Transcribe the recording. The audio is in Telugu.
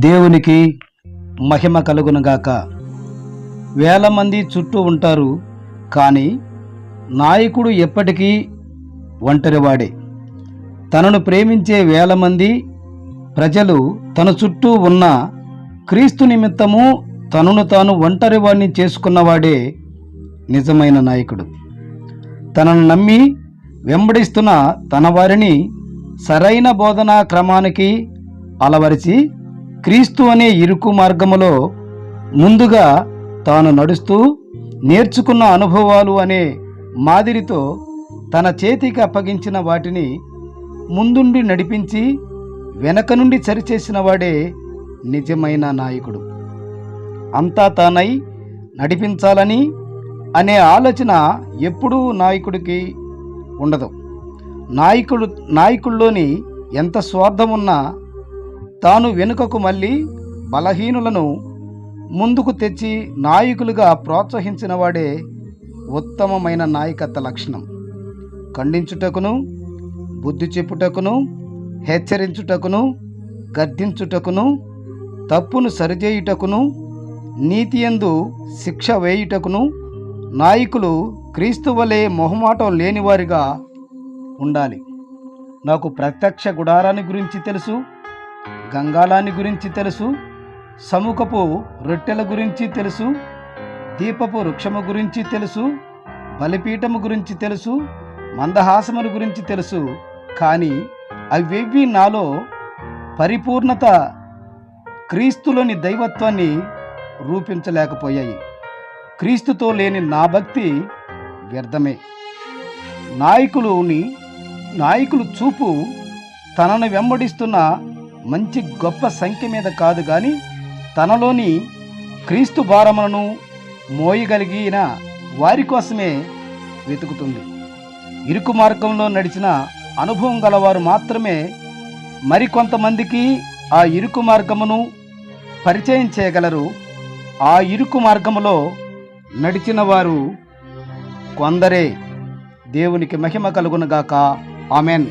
దేవునికి మహిమ కలుగునుగాక. వేల మంది చుట్టూ ఉంటారు కానీ నాయకుడు ఎప్పటికీ ఒంటరివాడే. తనను ప్రేమించే వేల మంది ప్రజలు తన చుట్టూ ఉన్న క్రీస్తు నిమిత్తము తనను తాను ఒంటరివాడిని చేసుకున్నవాడే నిజమైన నాయకుడు. తనను నమ్మి వెంబడిస్తున్న తన వారిని సరైన బోధనా క్రమానికి అలవరిచి క్రీస్తు అనే ఇరుకు మార్గములో ముందుగా తాను నడుస్తూ నేర్చుకున్న అనుభవాలు అనే మాదిరితో తన చేతికి అప్పగించిన వాటిని ముందుండి నడిపించి వెనక నుండి సరిచేసిన వాడే నిజమైన నాయకుడు. అంతా తానై నడిపించాలని అనే ఆలోచన ఎప్పుడూ నాయకుడికి ఉండదు. నాయకుడు నాయకుల్లోని ఎంత స్వార్థం ఉన్నా తాను వెనుకకు మళ్ళీ బలహీనులను ముందుకు తెచ్చి నాయకులుగా ప్రోత్సహించిన వాడే ఉత్తమమైన నాయకత్వ లక్షణం. ఖండించుటకును బుద్ధి చెప్పుటకును హెచ్చరించుటకును గర్దించుటకును తప్పును సరిచేయుటకును నీతియందు శిక్ష వేయుటకును నాయకులు క్రీస్తు వలె మొహమాటం లేనివారిగా ఉండాలి. నాకు ప్రత్యక్ష గుడారాన్ని గురించి తెలుసు. గంగాళాన్ని గురించి తెలుసు సముఖపు రొట్టెల గురించి తెలుసు దీపపు వృక్షము గురించి తెలుసు బలిపీఠము గురించి తెలుసు మందహాసముల గురించి తెలుసు. కానీ అవేవి నాలో పరిపూర్ణత క్రీస్తులోని దైవత్వాన్ని రూపించలేకపోయాయి. క్రీస్తుతో లేని నా భక్తి వ్యర్థమే. నాయకులుని నాయకులు చూపు తనను వెంబడిస్తున్న మంచి గొప్ప సంఖ్య మీద కాదు కానీ తనలోని క్రీస్తు భారములను మోయగలిగిన వారి కోసమే వెతుకుతుంది. ఇరుకు మార్గంలో నడిచిన అనుభవం గలవారు మాత్రమే మరికొంతమందికి ఆ ఇరుకు మార్గమును పరిచయం చేయగలరు. ఆ ఇరుకు మార్గములో నడిచిన వారు కొందరే. దేవునికి మహిమ కలుగునగాక ఆమెన్.